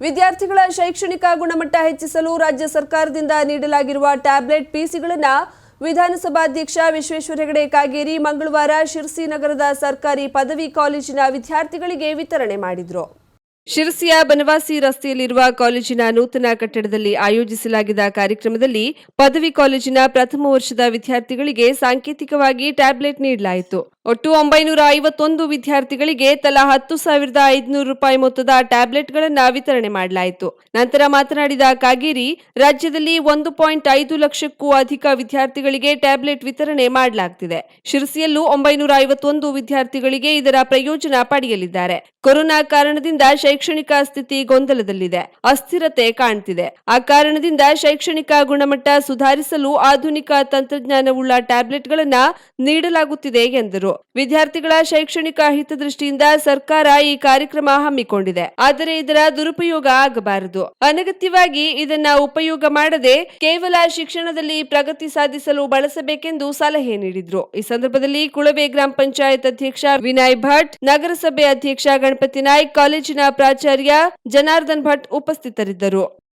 ವಿದ್ಯಾರ್ಥಿಗಳ ಶೈಕ್ಷಣಿಕ ಗುಣಮಟ್ಟ ಹೆಚ್ಚಿಸಲು ರಾಜ್ಯ ಸರ್ಕಾರದಿಂದ ನೀಡಲಾಗಿರುವ ಟ್ಯಾಬ್ಲೆಟ್ ಪಿಸಿಗಳನ್ನು ವಿಧಾನಸಭಾಧ್ಯಕ್ಷ ವಿಶ್ವೇಶ್ವರ ಹೆಗಡೆ ಕಾಗೇರಿ ಮಂಗಳವಾರ ಶಿರ್ಸಿ ನಗರದ ಸರ್ಕಾರಿ ಪದವಿ ಕಾಲೇಜಿನ ವಿದ್ಯಾರ್ಥಿಗಳಿಗೆ ವಿತರಣೆ ಮಾಡಿದರು. ಶಿರಸಿಯ ಬನವಾಸಿ ರಸ್ತೆಯಲ್ಲಿರುವ ಕಾಲೇಜಿನ ನೂತನ ಕಟ್ಟಡದಲ್ಲಿ ಆಯೋಜಿಸಲಾಗಿದ್ದ ಕಾರ್ಯಕ್ರಮದಲ್ಲಿ ಪದವಿ ಕಾಲೇಜಿನ ಪ್ರಥಮ ವರ್ಷದ ವಿದ್ಯಾರ್ಥಿಗಳಿಗೆ ಸಾಂಕೇತಿಕವಾಗಿ ಟ್ಯಾಬ್ಲೆಟ್ ನೀಡಲಾಯಿತು. ಒಟ್ಟು ಒಂಬೈನೂರ ಐವತ್ತೊಂದು ವಿದ್ಯಾರ್ಥಿಗಳಿಗೆ ತಲಾ ಹತ್ತು ಸಾವಿರದ ಐದುನೂರು ರೂಪಾಯಿ ಮೊತ್ತದ ಟ್ಯಾಬ್ಲೆಟ್ಗಳನ್ನು ವಿತರಣೆ ಮಾಡಲಾಯಿತು. ನಂತರ ಮಾತನಾಡಿದ ಕಾಗೇರಿ, ರಾಜ್ಯದಲ್ಲಿ ಒಂದು ಪಾಯಿಂಟ್ ಐದು ಲಕ್ಷಕ್ಕೂ ಅಧಿಕ ವಿದ್ಯಾರ್ಥಿಗಳಿಗೆ ಟ್ಯಾಬ್ಲೆಟ್ ವಿತರಣೆ ಮಾಡಲಾಗ್ತಿದೆ. ಶಿರಸಿಯಲ್ಲೂ ಒಂಬೈನೂರ ಐವತ್ತೊಂದು ವಿದ್ಯಾರ್ಥಿಗಳಿಗೆ ಇದರ ಪ್ರಯೋಜನ ಪಡೆಯಲಿದ್ದಾರೆ. ಕೊರೋನಾ ಕಾರಣದಿಂದ ಶೈಕ್ಷಣಿಕ ಸ್ಥಿತಿ ಗೊಂದಲದಲ್ಲಿದೆ. ಅಸ್ಥಿರತೆ ಕಾಣ್ತಿದೆ. ಆ ಕಾರಣದಿಂದ ಶೈಕ್ಷಣಿಕ ಗುಣಮಟ್ಟ ಸುಧಾರಿಸಲು ಆಧುನಿಕ ತಂತ್ರಜ್ಞಾನವುಳ್ಳ ಟ್ಯಾಬ್ಲೆಟ್ಗಳನ್ನು ನೀಡಲಾಗುತ್ತಿದೆ ಎಂದರು. ವಿದ್ಯಾರ್ಥಿಗಳ ಶೈಕ್ಷಣಿಕ ಹಿತದೃಷ್ಟಿಯಿಂದ ಸರ್ಕಾರ ಈ ಕಾರ್ಯಕ್ರಮ ಹಮ್ಮಿಕೊಂಡಿದೆ. ಆದರೆ ಇದರ ದುರುಪಯೋಗ ಆಗಬಾರದು. ಅನಗತ್ಯವಾಗಿ ಇದನ್ನ ಉಪಯೋಗ ಮಾಡದೆ ಕೇವಲ ಶಿಕ್ಷಣದಲ್ಲಿ ಪ್ರಗತಿ ಸಾಧಿಸಲು ಬಳಸಬೇಕೆಂದು ಸಲಹೆ ನೀಡಿದ್ರು. ಈ ಸಂದರ್ಭದಲ್ಲಿ ಕುಳವೆ ಗ್ರಾಮ ಪಂಚಾಯತ್ ಅಧ್ಯಕ್ಷ ವಿನಯ್ ಭಟ್, ನಗರಸಭೆ ಅಧ್ಯಕ್ಷ ಗಣಪತಿ ನಾಯ್ಕ್, ಕಾಲೇಜಿನ ಪ್ರಾಚಾರ್ಯ ಜನಾರ್ದನ್ ಭಟ್ ಉಪಸ್ಥಿತರಿದ್ದರು.